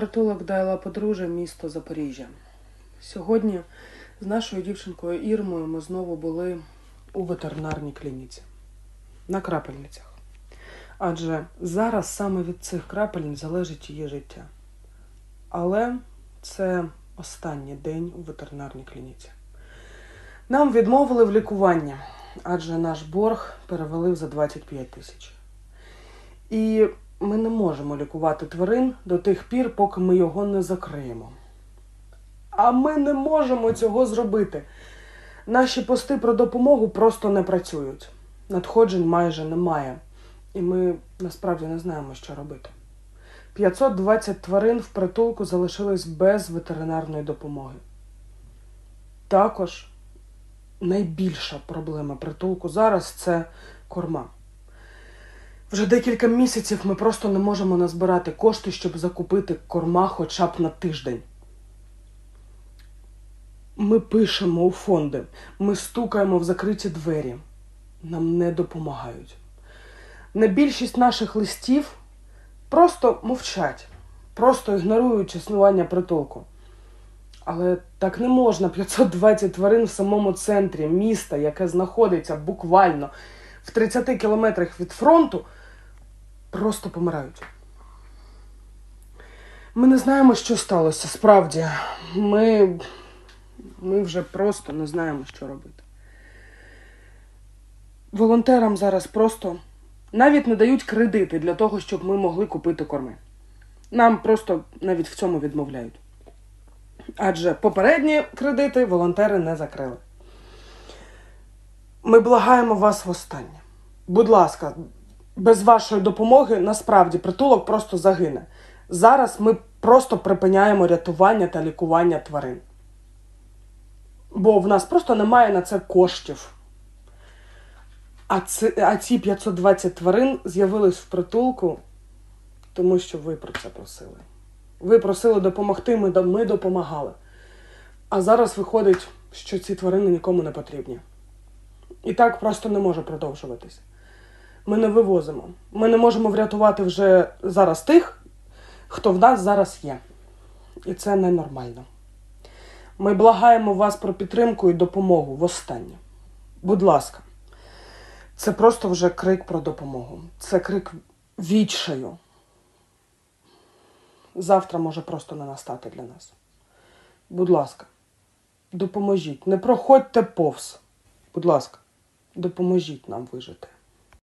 Притулок Дайла Подружжя, місто Запоріжжя. Сьогодні з нашою дівчинкою Ірмою ми знову були у ветеринарній клініці на крапельницях. Адже зараз саме від цих крапельниць залежить її життя. Але це останній день у ветеринарній клініці. Нам відмовили в лікуванні, адже наш борг перевалив за 25 тисяч. І ми не можемо лікувати тварин до тих пір, поки ми його не закриємо. А ми не можемо цього зробити. Наші пости про допомогу просто не працюють. Надходжень майже немає. І ми насправді не знаємо, що робити. 520 тварин в притулку залишились без ветеринарної допомоги. Також найбільша проблема притулку зараз це корма. Вже декілька місяців ми просто не можемо назбирати кошти, щоб закупити корма хоча б на тиждень. Ми пишемо у фонди, ми стукаємо в закриті двері. Нам не допомагають. На більшість наших листів просто мовчать, просто ігнорують існування притулку. Але так не можна 520 тварин в самому центрі міста, яке знаходиться буквально в 30 кілометрах від фронту, просто помирають. Ми не знаємо, що сталося. Справді, ми, ми вже просто не знаємо, що робити. Волонтерам зараз просто навіть не дають кредити для того, щоб ми могли купити корми. Нам просто навіть в цьому відмовляють. Адже попередні кредити волонтери не закрили. Ми благаємо вас востаннє. Будь ласка, без вашої допомоги насправді притулок просто загине. Зараз ми просто припиняємо рятування та лікування тварин. Бо в нас просто немає на це коштів. А, це, а ці 520 тварин з'явились в притулку, тому що ви про це просили. Ви просили допомогти, ми, ми допомагали. А зараз виходить, що ці тварини нікому не потрібні. І так просто не може продовжуватись. Ми не вивозимо. Ми не можемо врятувати вже зараз тих, хто в нас зараз є. І це ненормально. Ми благаємо вас про підтримку і допомогу востаннє. Будь ласка, це просто вже крик про допомогу. Це крик відчаю. Завтра може просто не настати для нас. Будь ласка, допоможіть. Не проходьте повз. Будь ласка, допоможіть нам вижити.